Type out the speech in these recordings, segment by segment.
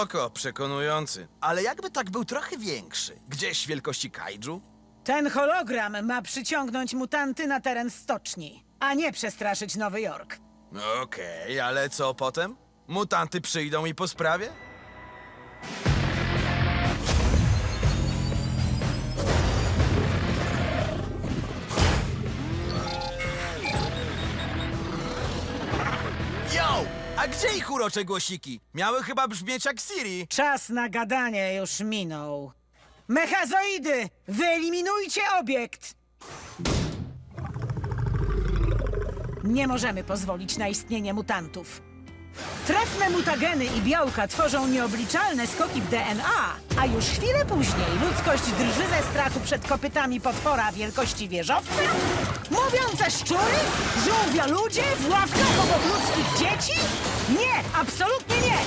Spoko, przekonujący. Ale jakby tak był trochę większy. Gdzieś wielkości kaiju? Ten hologram ma przyciągnąć mutanty na teren stoczni, a nie przestraszyć Nowy Jork. Okej, ale co potem? Mutanty przyjdą i po sprawie? Ich urocze głosiki? Miały chyba brzmieć jak Siri. Czas na gadanie już minął. Mechazoidy! Wyeliminujcie obiekt! Nie możemy pozwolić na istnienie mutantów. Trefne mutageny i białka tworzą nieobliczalne skoki w DNA, a już chwilę później ludzkość drży ze strachu przed kopytami potwora wielkości wieżowca? Mówiące szczury? Żółwia ludzie w ławkach obok ludzkich dzieci? Nie, absolutnie nie!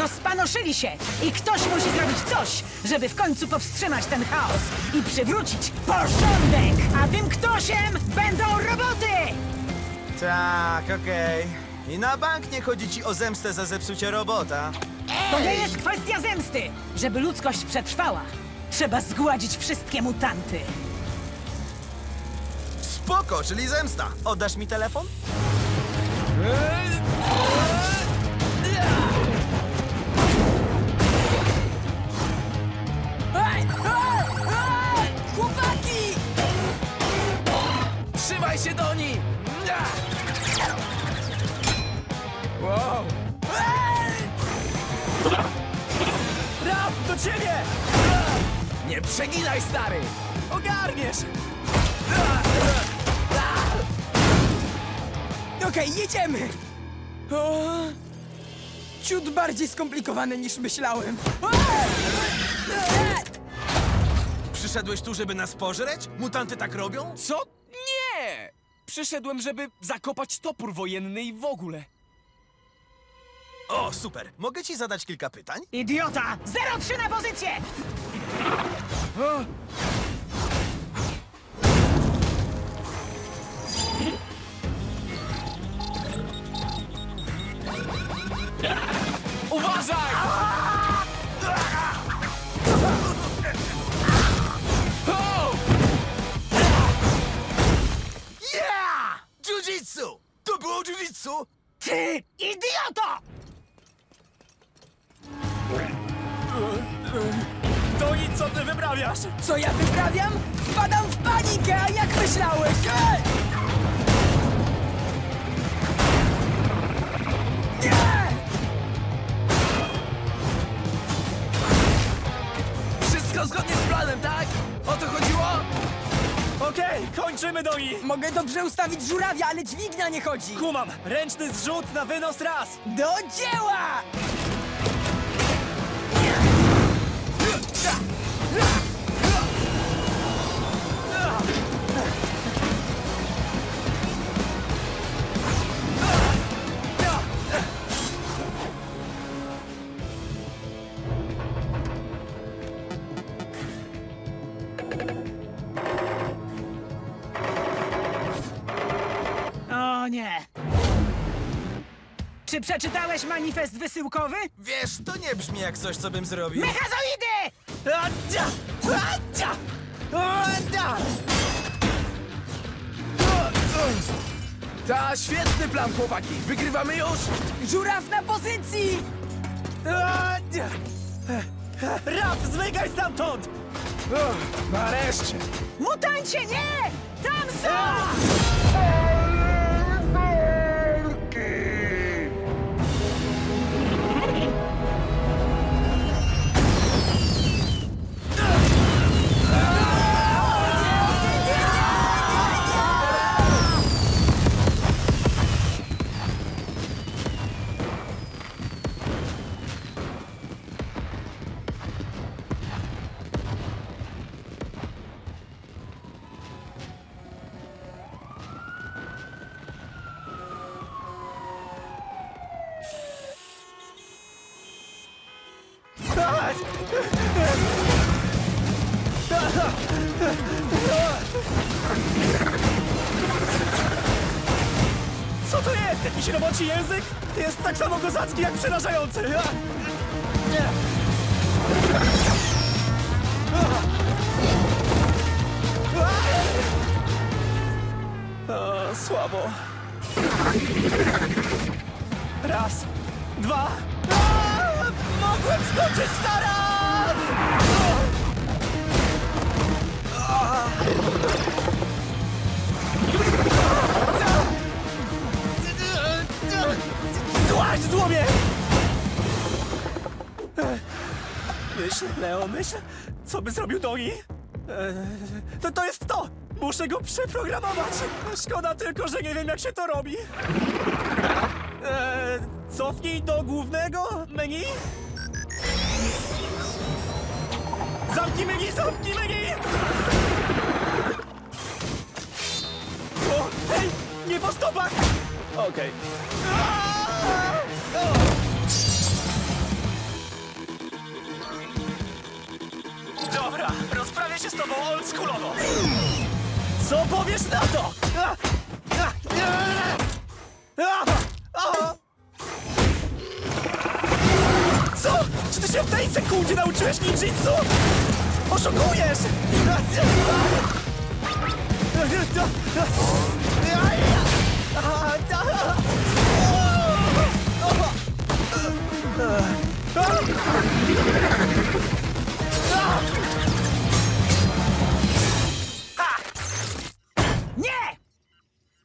Rozpanoszyli się i ktoś musi zrobić coś, żeby w końcu powstrzymać ten chaos i przywrócić porządek! A tym ktośem będą roboty! Tak, okej. I na bank nie chodzi ci o zemstę za zepsucie robota. To nie jest kwestia zemsty! Żeby ludzkość przetrwała, trzeba zgładzić wszystkie mutanty. Spoko, czyli zemsta. Oddasz mi telefon? Chłopaki! Trzymaj się do Wow! Raf, do ciebie! Nie przeginaj, stary! Ogarniesz! Okej, jedziemy! O, ciut bardziej skomplikowane niż myślałem. Przyszedłeś tu, żeby nas pożreć? Mutanty tak robią? Co? Nie! Przyszedłem, żeby zakopać topór wojenny i w ogóle. O, super. Mogę ci zadać kilka pytań? Idiota! 03 na pozycję! Uważaj! O! Yeah! Jiu-jitsu! To było jiu-jitsu? Ty idioto! Ty wyprawiasz? Co ja wyprawiam? Wpadam w panikę, a jak myślałeś? Nie! Wszystko zgodnie z planem, tak? O to chodziło? Okej, kończymy do nich! Mogę dobrze ustawić żurawia, ale dźwignia nie chodzi. Kumam, ręczny zrzut na wynos raz! Do dzieła! O! Czy przeczytałeś manifest wysyłkowy? Wiesz, to nie brzmi jak coś, co bym zrobił. Mechazoidy! Acia! Acia! Acia! Ta, świetny plan, chłopaki! Wygrywamy już! Żuraw na pozycji! Raf, zmykaj stamtąd! Nareszcie! Mutancie, nie! Tam są! Przerażający! Słabo. Raz, dwa. A, mogłem skoczyć na raz! Złaź! Myśl, Leo, myśl, co by zrobił Dogi? E, To, to jest to! Muszę go przeprogramować! Szkoda tylko, że nie wiem, jak się to robi. E, cofnij do głównego menu. Zamknij menu, zamknij menu! O, hej, nie po stopach! Okej. Aaaa! Rozprawię się z tobą oldschoolowo. Co powiesz na to? A! Co? Czy ty się w tej sekundzie nauczyłeś ninjitsu? Oszukujesz! Nie!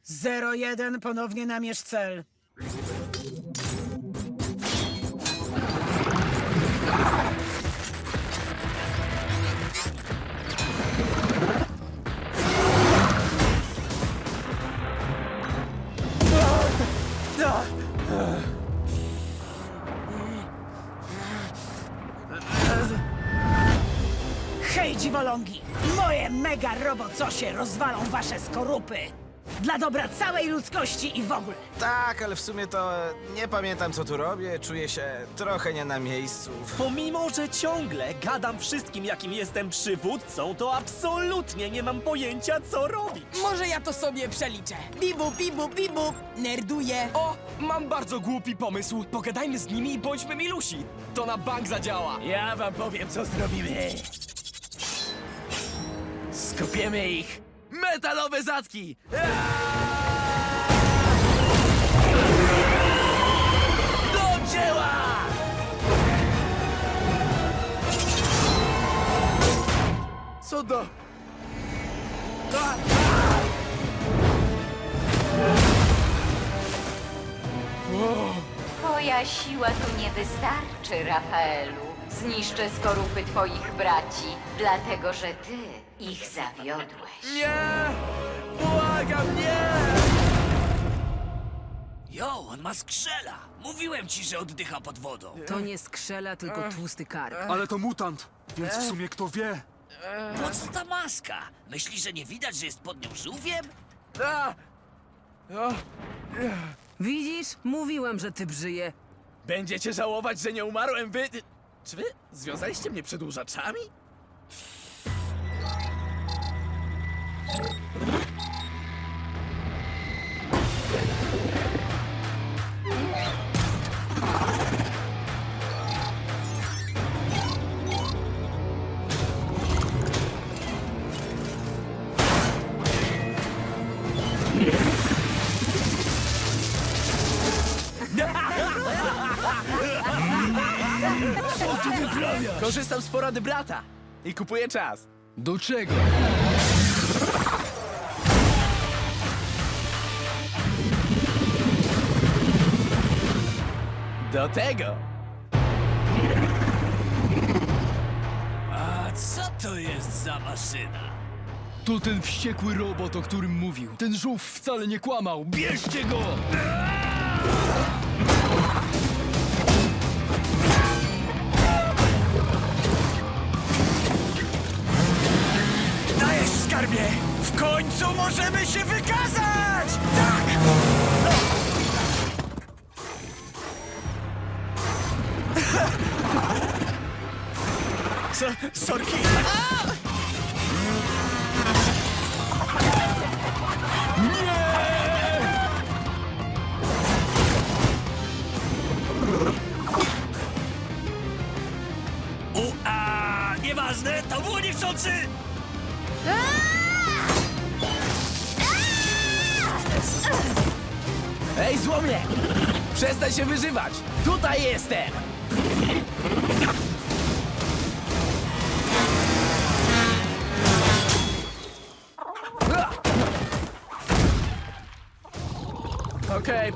01 ponownie namierz cel. Hej, dziwolągi! Moje mega robocosie rozwalą wasze skorupy! Dla dobra całej ludzkości i w ogóle! Tak, ale w sumie to nie pamiętam, co tu robię. Czuję się trochę nie na miejscu. Pomimo, że ciągle gadam wszystkim, jakim jestem przywódcą, to absolutnie nie mam pojęcia, co robić. Może ja to sobie przeliczę. Bibu, bibu, bibu. Nerduję. O, mam bardzo głupi pomysł. Pogadajmy z nimi i bądźmy milusi. To na bank zadziała. Ja wam powiem, co zrobimy. Skupiemy ich. Metalowe zatki! Do dzieła! Co do... Twoja siła tu nie wystarczy, Rafaelu. Zniszczę skorupy twoich braci, dlatego że ty ich zawiodłeś. Nie! Błagam, nie! Jo, on ma skrzela! Mówiłem ci, że oddycha pod wodą. To nie skrzela, tylko tłusty kark. Ale to mutant, więc w sumie kto wie? Po co ta maska? Myślisz, że nie widać, że jest pod nią żółwiem? Widzisz? Mówiłem, że ty brzyje. Będziecie żałować, że nie umarłem wy... Czy wy związaliście mnie przedłużaczami? Korzystam z porady brata i kupuję czas. Do czego? Do tego! A co to jest za maszyna? To ten wściekły robot, o którym mówił. Ten żółw wcale nie kłamał. Bierzcie go! końcu możemy się wykazać! Tak! So, sorki! U, a, nieważne, to było niechcący! Aaa! Ej, złomie! Przestań się wyżywać! Tutaj jestem!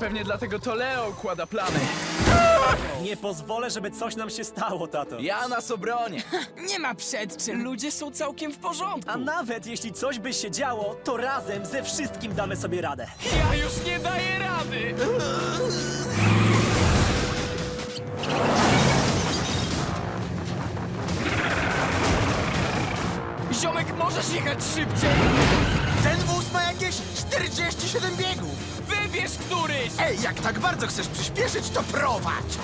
Pewnie dlatego to Leo układa plany. Nie pozwolę, żeby coś nam się stało, tato. Ja nas obronię. Nie ma przed czym. Ludzie są całkiem w porządku. A nawet jeśli coś by się działo, to razem ze wszystkim damy sobie radę. Ja już nie daję rady! Ziomek, możesz jechać szybciej? Ten wóz ma jakieś 47 biegów! Wybierz któryś! Ej, jak tak bardzo chcesz przyspieszyć, to prowadź!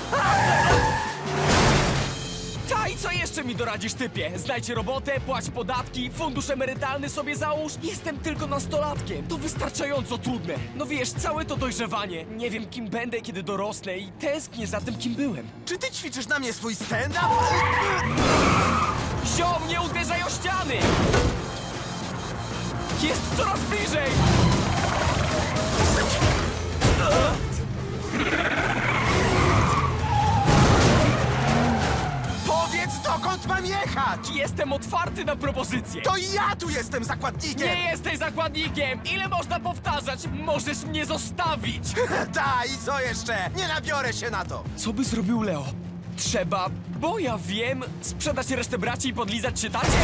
Ta i co jeszcze mi doradzisz, typie? Znajdź robotę, płać podatki, fundusz emerytalny sobie załóż. Jestem tylko nastolatkiem. To wystarczająco trudne. No wiesz, całe to dojrzewanie. Nie wiem, kim będę, kiedy dorosnę i tęsknię za tym, kim byłem. Czy ty ćwiczysz na mnie swój stand-up? Ziom, nie uderzaj o ściany! Jest coraz bliżej! Powiedz, dokąd mam jechać! Jestem otwarty na propozycje! To ja tu jestem zakładnikiem! Nie jesteś zakładnikiem! Ile można powtarzać? Możesz mnie zostawić! Ta, i co jeszcze? Nie nabiorę się na to! Co by zrobił Leo? Trzeba, bo ja wiem, sprzedać resztę braci i podlizać się tacie?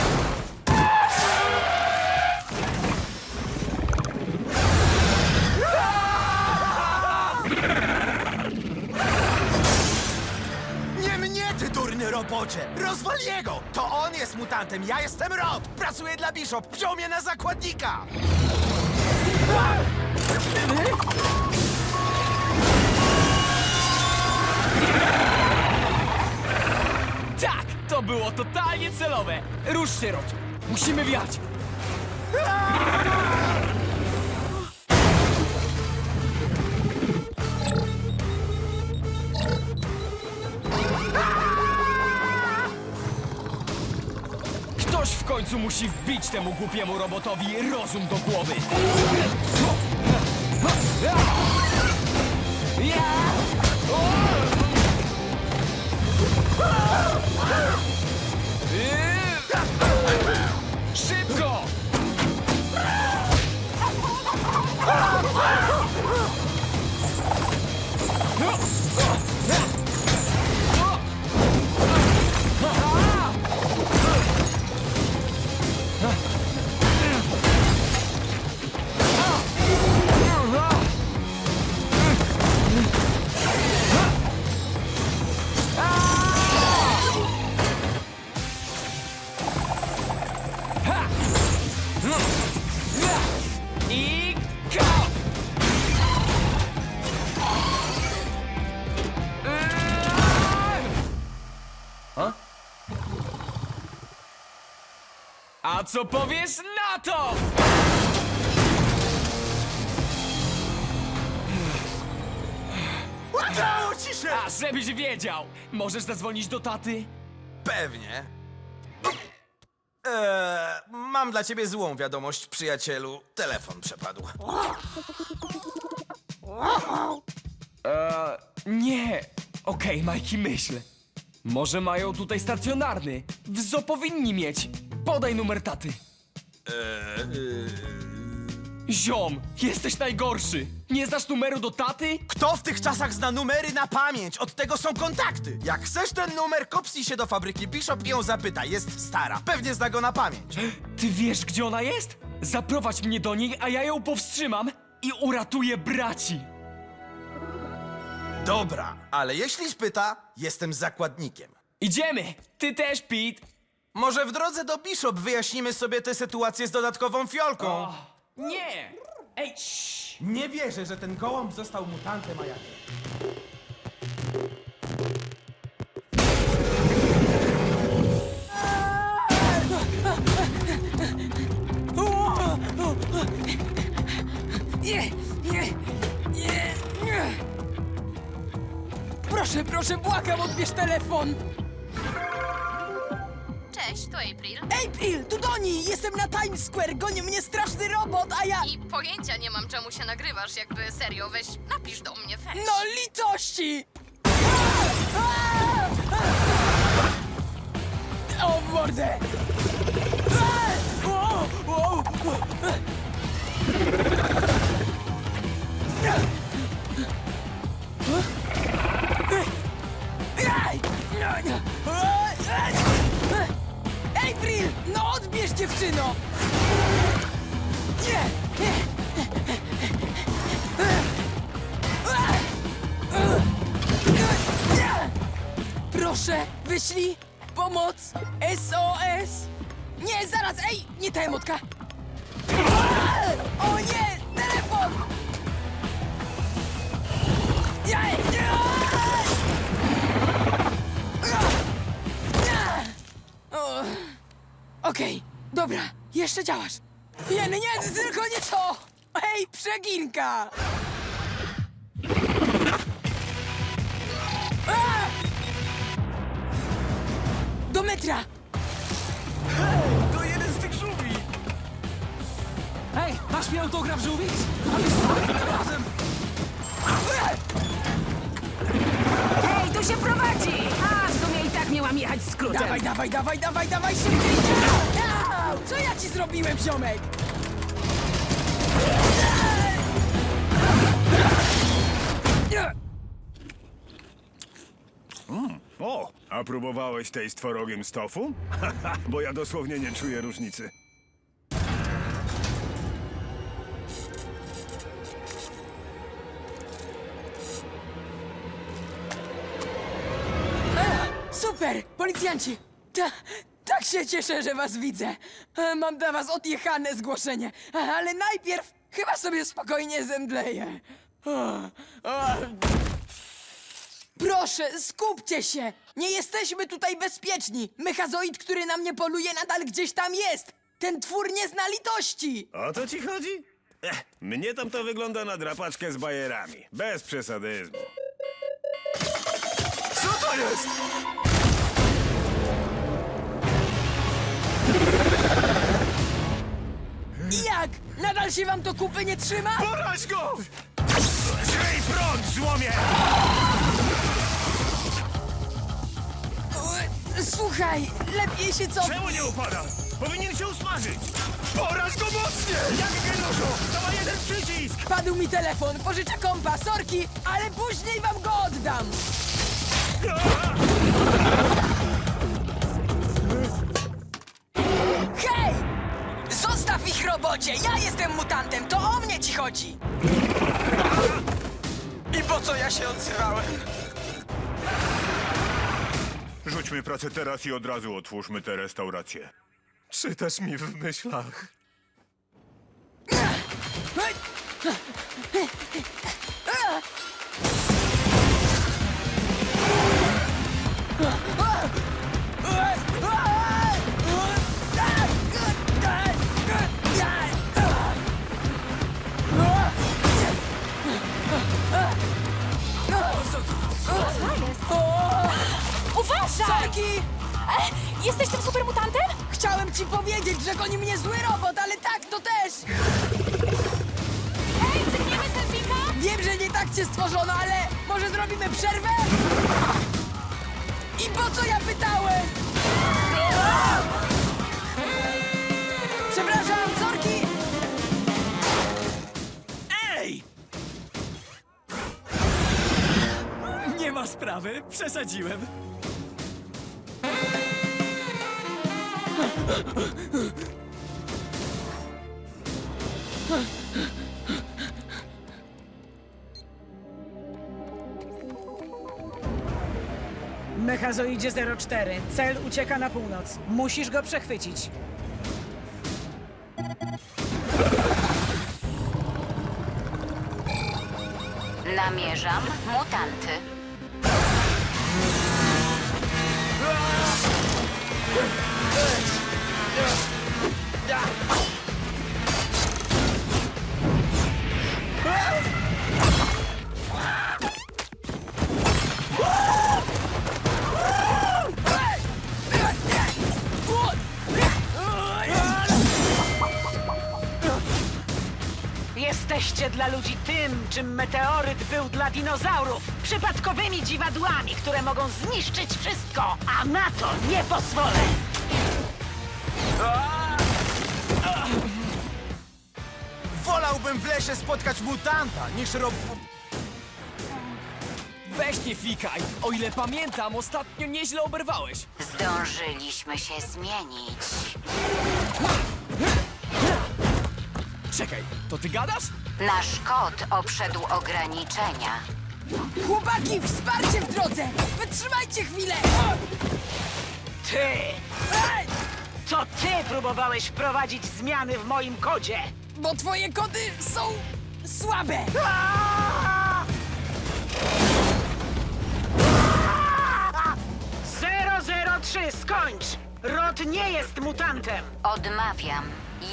Robocie! Rozwal jego! To on jest mutantem, ja jestem Rod! Pracuję dla Bishop, wziął mnie na zakładnika! Tak, to było totalnie celowe. Rusz się, Rod. Musimy wiać. końcu musi wbić temu głupiemu robotowi rozum do głowy. Co powiesz na to? Udało ci się! A żebyś wiedział! Możesz zadzwonić do taty? Pewnie. Eee, mam dla ciebie złą wiadomość, przyjacielu. Telefon przepadł. Eee, nie. Okej, Majki, myśl. Może mają tutaj stacjonarny. W zoo powinni mieć. Podaj numer taty. Ziom, jesteś najgorszy. Nie znasz numeru do taty? Kto w tych czasach zna numery na pamięć? Od tego są kontakty. Jak chcesz ten numer, kopsnij się do fabryki Bishop i ją zapytaj. Jest stara. Pewnie zna go na pamięć. Ty wiesz, gdzie ona jest? Zaprowadź mnie do niej, a ja ją powstrzymam i uratuję braci. Dobra, ale jeśli spyta, jestem zakładnikiem. Idziemy! Ty też, Pete! Może w drodze do Bishop wyjaśnimy sobie tę sytuację z dodatkową fiolką. Nie! Ej, cii. Nie wierzę, że ten gołąb został mutantem, a ja nie. Nie, nie, nie, nie. Proszę, proszę, błagam, odbierz telefon. Cześć, tu April? April, tu Doni! Jestem na Times Square, goni mnie straszny robot, a ja... I pojęcia nie mam, czemu się nagrywasz. Jakby serio, weź, napisz do mnie, weź. No litości! O mordę! O, o, April! Odbierz dziewczyno! Nie! Proszę, wyślij pomoc! SOS! Nie, zaraz, ej! Nie ta emotka! O nie! Telefon! Nie! Okej, dobra, jeszcze działasz. Nie, nie, nie, tylko nie to! Ej, przeginka! A! Do metra! To jeden z tych żółwi! Hej, masz mi autograf żółwic? Ale sorry, tym razem! Ej, tu się prowadzi! A, miałam jechać skrótem. Dawaj, dawaj, dawaj, dawaj, dawaj, szybciej! Au! Co ja ci zrobiłem, ziomek? O, a próbowałeś tej z tworogiem z tofu? Bo ja dosłownie nie czuję różnicy. Super! Policjanci! Ta, tak się cieszę, że was widzę. E, Mam dla was odjechane zgłoszenie, E, ale najpierw chyba sobie spokojnie zemdleję. O, o. Proszę, skupcie się! Nie jesteśmy tutaj bezpieczni! Mechazoid, który na mnie poluje, nadal gdzieś tam jest! Ten twór nie zna litości! O to ci chodzi? Ech, mnie tam to wygląda na drapaczkę z bajerami. Bez przesadyzmu. Co to jest? I jak? Nadal się wam to kupy nie trzyma? Poraź go! Zryj prąd, złomie! Słuchaj, lepiej się co... Czemu nie upada? Powinien się usmażyć! Poraź go mocniej! Jak genoszu! To ma jeden przycisk! Padł mi telefon, pożyczę kompa, sorki, ale później wam go oddam! Robocie! Ja jestem mutantem, to o mnie ci chodzi! I po co ja się odzywałem? Rzućmy pracę teraz i od razu otwórzmy tę restaurację. Czytasz mi w myślach. Ma sprawy, przesadziłem. Mechazoidzie 04. Cel ucieka na północ. Musisz go przechwycić. Namierzam mutanty. Jesteście dla ludzi tym, czym meteoryt był dla dinozaurów. Przypadkowymi dziwadłami, które mogą zniszczyć wszystko. A na to nie pozwolę! Wolałbym w lesie spotkać mutanta, niż rob... Weź nie fikaj! O ile pamiętam, ostatnio nieźle oberwałeś. Zdążyliśmy się zmienić. Czekaj, to ty gadasz? Nasz kot obszedł ograniczenia. Chłopaki, wsparcie w drodze! Wytrzymajcie chwilę! Ty! To ty próbowałeś wprowadzić zmiany w moim kodzie. Bo twoje kody są słabe! 003, skończ! Rod nie jest mutantem. Odmawiam.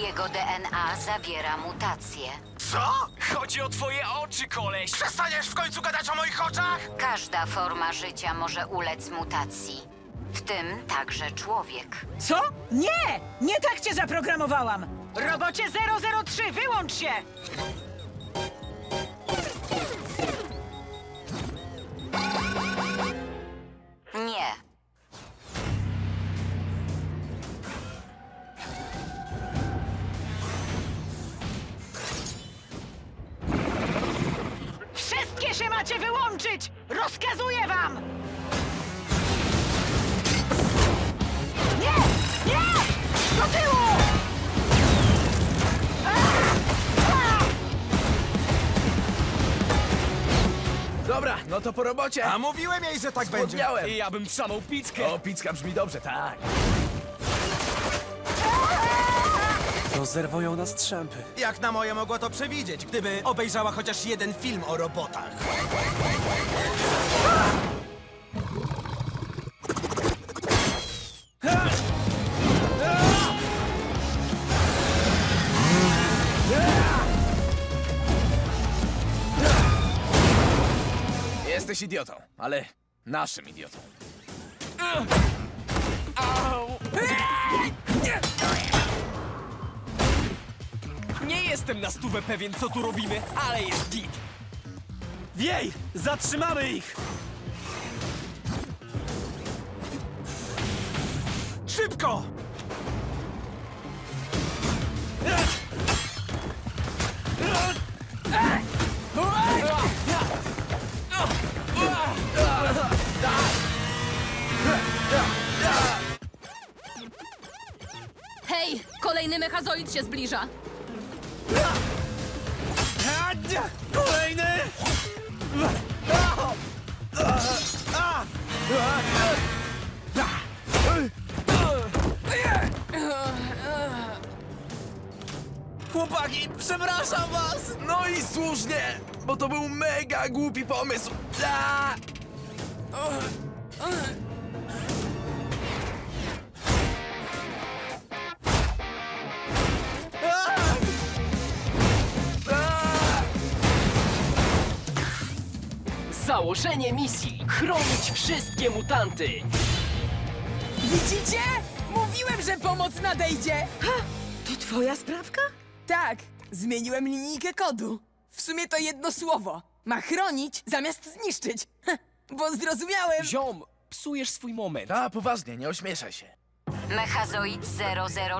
Jego DNA zawiera mutacje. Co? Chodzi o twoje oczy, koleś! Przestaniesz w końcu gadać o moich oczach? Każda forma życia może ulec mutacji. W tym także człowiek. Co? Nie! Nie tak cię zaprogramowałam! Robocie 003, wyłącz się! Nie. Wszystkie się macie wyłączyć! Rozkazuję wam! No to po robocie. A mówiłem jej, że tak będzie. I ja bym wszamał pizzkę. O, pizka brzmi dobrze, tak. Rozerwą ją na strzępy. Jak na moje mogła to przewidzieć, gdyby obejrzała chociaż jeden film o robotach. Jesteś idiotą, ale naszym idiotą. Nie jestem na stówę pewien, co tu robimy, ale jest git. Wiej! Zatrzymamy ich! Szybko! Hej, kolejny mechazoid się zbliża. Kolejny! Chłopaki, przepraszam was! No i słusznie, bo to był mega głupi pomysł. A! Założenie misji: chronić wszystkie mutanty. Widzicie? Mówiłem, że pomoc nadejdzie! To twoja sprawka? Tak, zmieniłem linijkę kodu. W sumie to jedno słowo. Ma chronić zamiast zniszczyć. Heh, Bo zrozumiałem. Ziom, psujesz swój moment. A, poważnie, nie ośmieszaj się. Mechazoid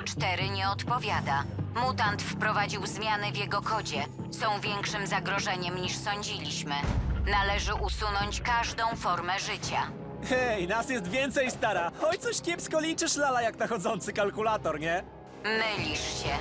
004 nie odpowiada. Mutant wprowadził zmiany w jego kodzie. Są większym zagrożeniem niż sądziliśmy. Należy usunąć każdą formę życia. Hej, nas jest więcej, stara! Oj, coś kiepsko liczysz, lala, jak na chodzący kalkulator, nie? Mylisz się.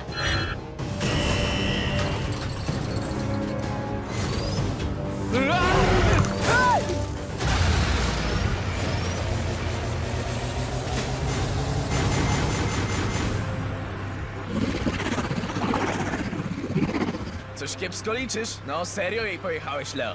Coś kiepsko liczysz? No serio jej pojechałeś, Leo.